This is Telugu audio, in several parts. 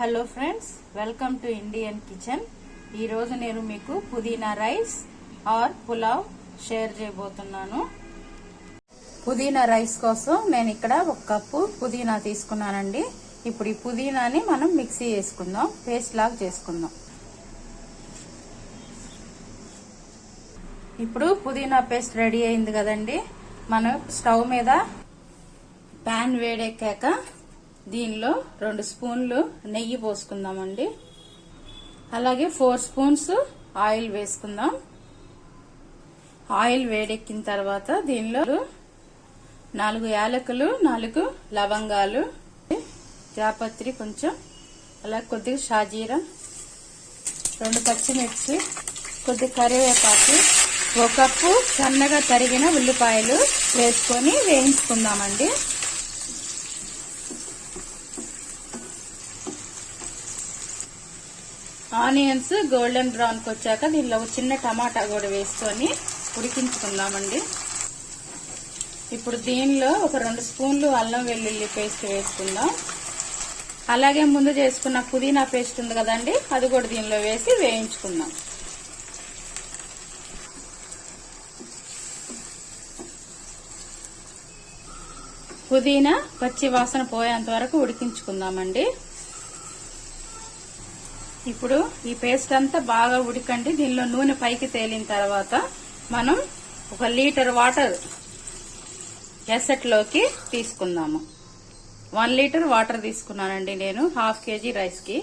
Hello friends welcome to Indian kitchen. ఈరోజు నేను మీకు పుదీనా రైస్ ఆర్ పులావ్ షేర్ చేయబోతున్నాను. పుదీనా రైస్ కోసం నేను ఇక్కడ ఒక కప్పు పుదీనా తీసుకున్నానండి. ఇప్పుడు ఈ పుదీనాని మనం మిక్సీ చేసుకుందాం పేస్ట్ లాగా చేసుకుందాం. ఇప్పుడు పుదీనా పేస్ట్ రెడీ అయింది కదండి. మనం స్టవ్ మీద ప్యాన్ వేడెక్కాక దీనిలో రెండు స్పూన్లు నెయ్యి పోసుకుందామండి. అలాగే ఫోర్ స్పూన్స్ ఆయిల్ వేసుకుందాం. ఆయిల్ వేడెక్కిన తర్వాత దీనిలో నాలుగు యాలకులు నాలుగు లవంగాలు జాపత్రి కొంచెం అలా కొద్దిగా షాజీరా రెండు పచ్చిమిర్చి కొద్ది కరివేపాకు ఒక కప్పు సన్నగా తరిగిన ఉల్లిపాయలు వేసుకొని వేయించుకుందామండి. ఆనియన్స్ గోల్డెన్ బ్రౌన్కి వచ్చాక దీనిలో ఒక చిన్న టమాటా కూడా వేసుకొని ఉడికించుకుందామండి. ఇప్పుడు దీనిలో ఒక రెండు స్పూన్లు అల్లం వెల్లుల్లి పేస్ట్ వేసుకుందాం. అలాగే ముందు చేసుకున్న పుదీనా పేస్ట్ ఉంది కదండి అది కూడా దీనిలో వేసి వేయించుకుందాం. పుదీనా పచ్చి వాసన పోయేంత వరకు ఉడికించుకుందామండి. ఇప్పుడు ఈ పేస్ట్ అంతా బాగా ఉడికండి. దీనిలో నూనె పైకి తేలిన తర్వాత మనం ఒక లీటర్ వాటర్ ఎసట్లోకి తీసుకుందాము. వన్ లీటర్ వాటర్ తీసుకున్నానండి నేను హాఫ్ కేజీ రైస్కి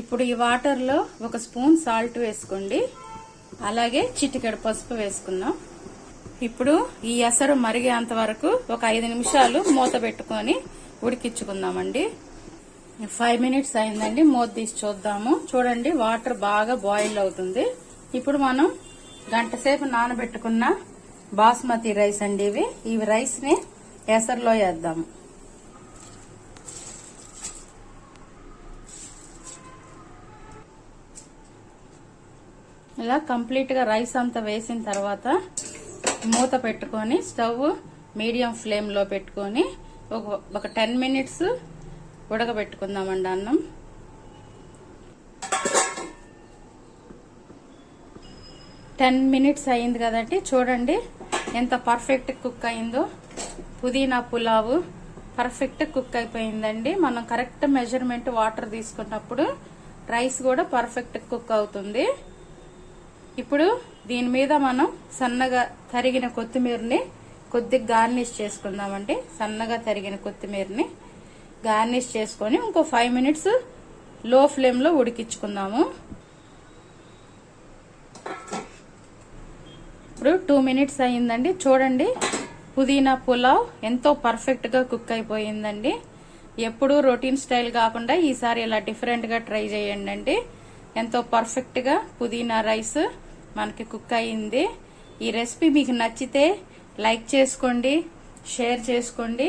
ఇప్పుడు ఈ వాటర్లో ఒక స్పూన్ సాల్ట్ వేసుకోండి. అలాగే చిటికెడు పసుపు వేసుకుందాం. ఇప్పుడు ఈ ఎసరు మరిగేంత వరకు ఒక ఐదు నిమిషాలు మూత పెట్టుకొని ఉడికించుకుందామండి. ఫైవ్ మినిట్స్ అయిందండి. మూత తీసి చూద్దాము. చూడండి వాటర్ బాగా బాయిల్ అవుతుంది. ఇప్పుడు మనం గంట సేపు నానబెట్టుకున్న బాస్మతి రైస్ అండి ఇవి. ఈ రైస్ని ఎసర్లో వేద్దాము. ఇలా కంప్లీట్గా రైస్ అంతా వేసిన తర్వాత మూత పెట్టుకొని స్టవ్ మీడియం ఫ్లేమ్లో పెట్టుకొని ఒక ఒక టెన్ మినిట్స్ ఉడకబెట్టుకుందామండి అన్నం. టెన్ మినిట్స్ అయింది కదండి. చూడండి ఎంత పర్ఫెక్ట్ కుక్ అయిందో. పుదీనా పులావు పర్ఫెక్ట్ కుక్ అయిపోయిందండి. మనం కరెక్ట్ మెజర్మెంట్ వాటర్ తీసుకున్నప్పుడు రైస్ కూడా పర్ఫెక్ట్ కుక్ అవుతుంది. ఇప్పుడు దీని మీద మనం సన్నగా తరిగిన కొత్తిమీరని కొద్దిగా గార్నిష్ చేసుకుందామండి. సన్నగా తరిగిన కొత్తిమీరని గార్నిష్ చేసుకొని ఇంకో ఫైవ్ మినిట్స్లో ఫ్లేమ్లో ఉడికించుకుందాము. ఇప్పుడు టూ మినిట్స్ అయ్యిందండి. చూడండి పుదీనా పులావ్ ఎంతో పర్ఫెక్ట్గా కుక్ అయిపోయిందండి. ఎప్పుడు రొటీన్ స్టైల్ కాకుండా ఈసారి ఇలా డిఫరెంట్గా ట్రై చేయండి అండి. ఎంతో పర్ఫెక్ట్గా పుదీనా రైస్ మనకి కుక్ అయింది ఈ రెసిపీ మీకు నచ్చితే లైక్ చేసుకోండి షేర్ చేసుకోండి.